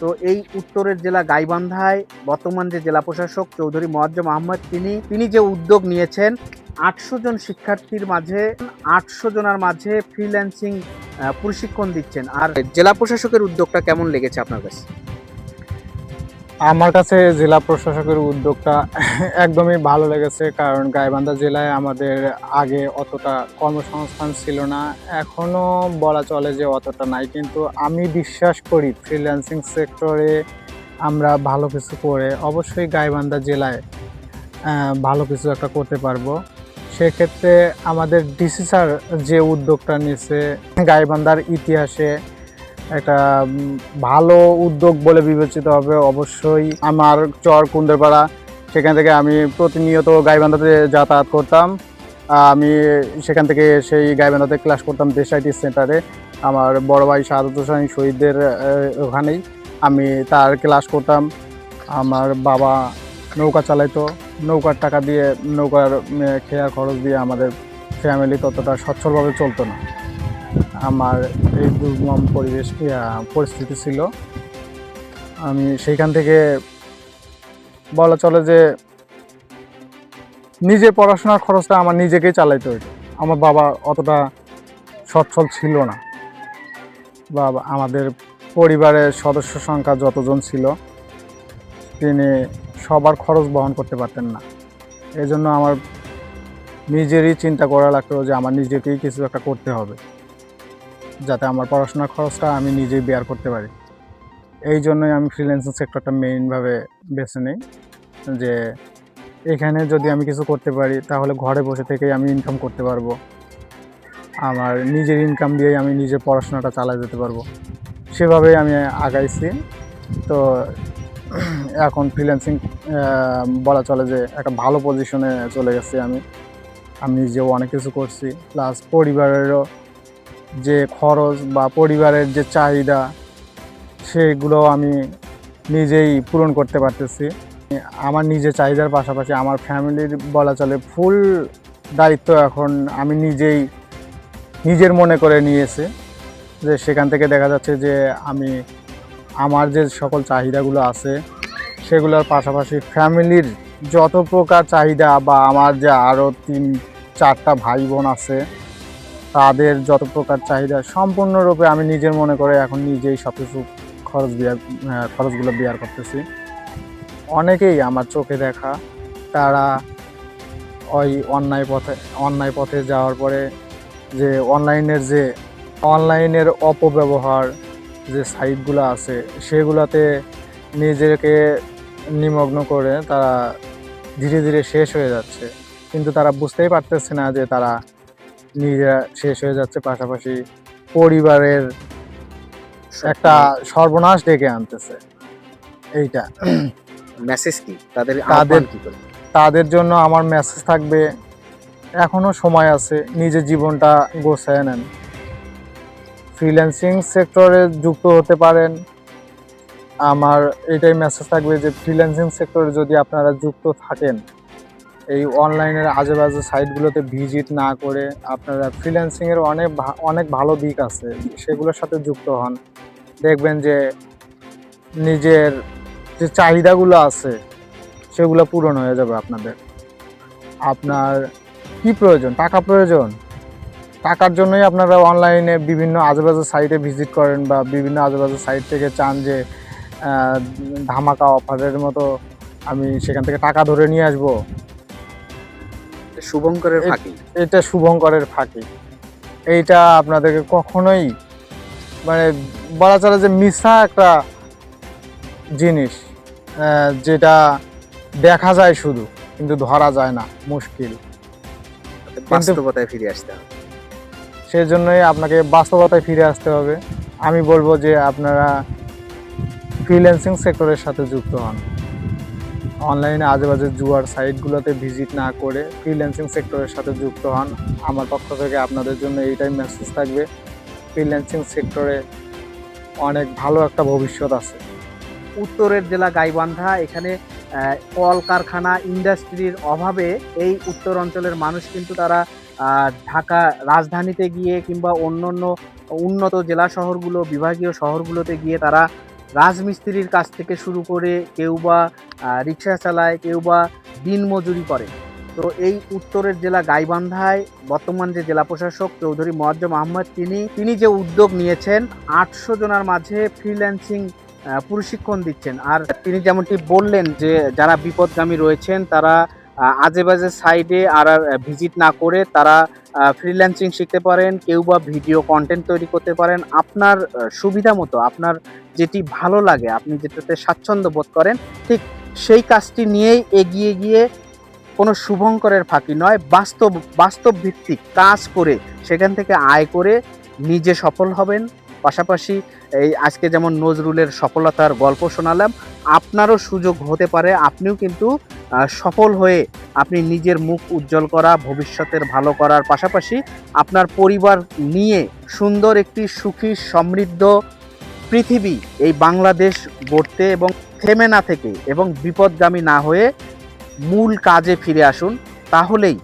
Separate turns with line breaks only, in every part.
তো এই উত্তরের জেলা গাইবান্ধায় বর্তমান যে জেলা প্রশাসক চৌধুরী মোয়াজ্জম আহমদ, তিনি তিনি যে উদ্যোগ নিয়েছেন, আটশো জন শিক্ষার্থীর মাঝে, আটশো জনের মাঝে ফ্রিল্যান্সিং প্রশিক্ষণ দিচ্ছেন। আর জেলা প্রশাসকের উদ্যোগটা কেমন লেগেছে আপনার কাছে?
আমার কাছে জেলা প্রশাসকের উদ্যোগটা একদমই ভালো লেগেছে, কারণ গাইবান্ধা জেলায় আমাদের আগে অতটা কর্মসংস্থান ছিল না এখনও বলা চলে যে অতটা নাই। কিন্তু আমি বিশ্বাস করি ফ্রিল্যান্সিং সেক্টরে আমরা ভালো কিছু করে অবশ্যই গাইবান্ধা জেলায় ভালো কিছু একটা করতে পারব। সেক্ষেত্রে আমাদের ডিসি স্যার যে উদ্যোগটা নিয়েছে, গাইবান্ধার ইতিহাসে একটা ভালো উদ্যোগ বলে বিবেচিত হবে অবশ্যই। আমার চর কুন্দেরপাড়া, সেখান থেকে আমি প্রতিনিয়ত গাইবান্ধাতে যাতায়াত করতাম। আমি সেখান থেকে সেই গাইবান্ধাতে ক্লাস করতাম দেশ আইটি সেন্টারে আমার বড় ভাই সাদত হোসেন শহীদদের ওখানেই আমি তার ক্লাস করতাম। আমার বাবা নৌকা চালাইতো, নৌকার টাকা দিয়ে নৌকার খেয়ার খরচ দিয়ে আমাদের ফ্যামিলি ততটা সচ্ছলভাবে চলতো না। আমার এই দুর্গম পরিবেশ পরিস্থিতি ছিল। আমি সেইখান থেকে বলা চলে যে নিজের পড়াশোনার খরচটা আমার নিজেকেই চালাইতে হইতো। আমার বাবা অতটা সচ্ছল ছিল না। বা আমাদের পরিবারের সদস্য সংখ্যা যতজন ছিল, তিনি সবার খরচ বহন করতে পারতেন না। এই জন্য আমার নিজেরই চিন্তা করা লাগতো যে আমার নিজেকেই কিছু একটা করতে হবে। যাতে আমার পড়াশোনার খরচটা আমি নিজেই বেয়ার করতে পারি। এই জন্যই আমি ফ্রিল্যান্সিং সেক্টরটা মেইনভাবে বেছে নিই। যে এখানে যদি আমি কিছু করতে পারি, তাহলে ঘরে বসে থেকেই আমি ইনকাম করতে পারব। আমার নিজের ইনকাম দিয়েই আমি নিজের পড়াশোনাটা চালাই যেতে পারব। সেভাবেই আমি আগাইছি। তো এখন ফ্রিল্যান্সিং বলা চলে যে একটা ভালো পজিশনে চলে গেছি আমি। আমি নিজেও অনেক কিছু করছি। প্লাস পরিবারেরও যে খরচ বা পরিবারের যে চাহিদা, সেগুলো আমি নিজেই পূরণ করতে পারতেছি। আমার নিজের চাহিদার পাশাপাশি আমার ফ্যামিলির বলা চলে ফুল দায়িত্ব এখন আমি নিজেই নিজের মনে করে নিয়েছি। যে সেখান থেকে দেখা যাচ্ছে যে আমি আমার যে সকল চাহিদাগুলো আছে, সেগুলোর পাশাপাশি ফ্যামিলির যত প্রকার চাহিদা বা আমার যে আরও তিন চারটা ভাই বোন আছে তাদের যত প্রকার চাহিদা সম্পূর্ণরূপে আমি নিজের মনে করে এখন নিজেই সব কিছু খরচ বিয়ার খরচগুলো বিয়ার করতেছি। অনেকেই আমার চোখে দেখা, তারা ওই অন্যায় পথে অন্যায় পথে যাওয়ার পরে যে অনলাইনের যে, অনলাইনের অপব্যবহার যে সাইটগুলো আছে, সেগুলোতে নিজেকে নিমগ্ন করে তারা ধীরে ধীরে শেষ হয়ে যাচ্ছে। কিন্তু তারা বুঝতেই পারতেছে না যে তারা নিজেরা শেষ হয়ে যাচ্ছে পাশাপাশি পরিবারের একটা সর্বনাশ ডেকে আনতেছে। এইটা।
মেসেজ কি? তাদের
তাদের-
কি
তাদের জন্য আমার মেসেজ থাকবে এখনও সময় আছে নিজের জীবনটা গোছায় নেন। ফ্রিল্যান্সিং সেক্টরে যুক্ত হতে পারেন। আমার এটাই মেসেজ থাকবে যে ফ্রিল্যান্সিং সেক্টরে যদি আপনারা যুক্ত থাকেন এই অনলাইনের আজেবাজে সাইটগুলোতে ভিজিট না করে আপনারা ফ্রিল্যান্সিংয়ের অনেক অনেক ভালো দিক আছে। সেগুলোর সাথে যুক্ত হন। দেখবেন যে নিজের যে চাহিদাগুলো আছে, সেগুলো পূরণ হয়ে যাবে আপনাদের। আপনার কি প্রয়োজন? টাকা প্রয়োজন? টাকার জন্যই আপনারা অনলাইনে বিভিন্ন আজেবাজে সাইটে ভিজিট করেন বা বিভিন্ন আজেবাজে সাইট থেকে চান যে ধামাকা অফারের মতো আমি সেখান থেকে টাকা ধরে নিয়ে আসব।
শুভঙ্করের ফাঁকি।
এটা শুভঙ্করের ফাঁকি। এইটা আপনাদেরকে কখনোই মানে বলা চলে যে মিশা একটা জিনিস যেটা দেখা যায় শুধু কিন্তু ধরা যায় না মুশকিল।
বাস্তবতায় ফিরে আসতে হবে।
সেই জন্যই আপনাকে বাস্তবতায় ফিরে আসতে হবে। আমি বলব যে আপনারা ফ্রিল্যান্সিং সেক্টরের সাথে যুক্ত হন। অনলাইনে আজেবাজে জুয়ার সাইটগুলোতে ভিজিট না করে ফ্রিল্যান্সিং সেক্টরের সাথে যুক্ত হন। আমার পক্ষ থেকে আপনাদের জন্য এইটাই মেসেজ থাকবে। ফ্রিল্যান্সিং সেক্টরে অনেক ভালো একটা ভবিষ্যৎ আছে।
উত্তরের জেলা গাইবান্ধা, এখানে কলকারখানা ইন্ডাস্ট্রির অভাবে এই উত্তর অঞ্চলের মানুষ কিন্তু তারা ঢাকা রাজধানীতে গিয়ে কিংবা অন্য অন্য উন্নত জেলা শহরগুলো, বিভাগীয় শহরগুলোতে গিয়ে তারা রাজমিস্ত্রির কাছ থেকে শুরু করে কেউ বা রিক্সা চালায়, কেউ বা দিনমজুরি করে। তো এই উত্তরের জেলা গাইবান্ধায় বর্তমান যে জেলা প্রশাসক চৌধুরী মোয়াজ্জম আহমদ, তিনি তিনি যে উদ্যোগ নিয়েছেন, আটশো জনের মাঝে ফ্রিল্যান্সিং প্রশিক্ষণ দিচ্ছেন। আর তিনি যেমনটি বললেন যে, যারা বিপদগামী রয়েছেন, তারা আহ, আজে বাজে সাইডে আর আর ভিজিট না করে তারা ফ্রিল্যান্সিং শিখতে পারেন কেউ বা ভিডিও কন্টেন্ট তৈরি করতে পারেন। আপনার সুবিধা মতো আপনার যেটি ভালো লাগে আপনি যেটাতে স্বাচ্ছন্দ্য বোধ করেন ঠিক সেই কাজটি নিয়েই এগিয়ে গিয়ে কোনো শুভঙ্করের ফাঁকি নয় বাস্তব বাস্তব ভিত্তিক কাজ করে সেখান থেকে আয় করে নিজে সফল হবেন। পাশাপাশি এই আজকে যেমন নজরুলের সফলতার গল্প শোনালাম, আপনারও সুযোগ হতে পারে, আপনিও কিন্তু সফল হয়ে আপনি নিজের মুখ উজ্জ্বল করা, ভবিষ্যতের ভালো করার পাশাপাশি আপনার পরিবার নিয়ে সুন্দর একটি সুখী, সমৃদ্ধ পৃথিবী এই বাংলাদেশ গড়তে এবং থেমে না থেকে এবং বিপদগামী না হয়ে মূল কাজে ফিরে আসুন, তাহলেই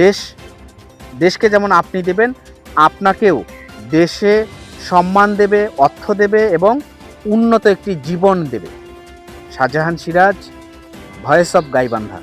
দেশ, দেশকে যেমন আপনি দেবেন, আপনাকেও দেশে সম্মান দেবে অর্থ দেবে এবং উন্নত একটি জীবন দেবে। Shahjahan Siraj voice of Gaibandha.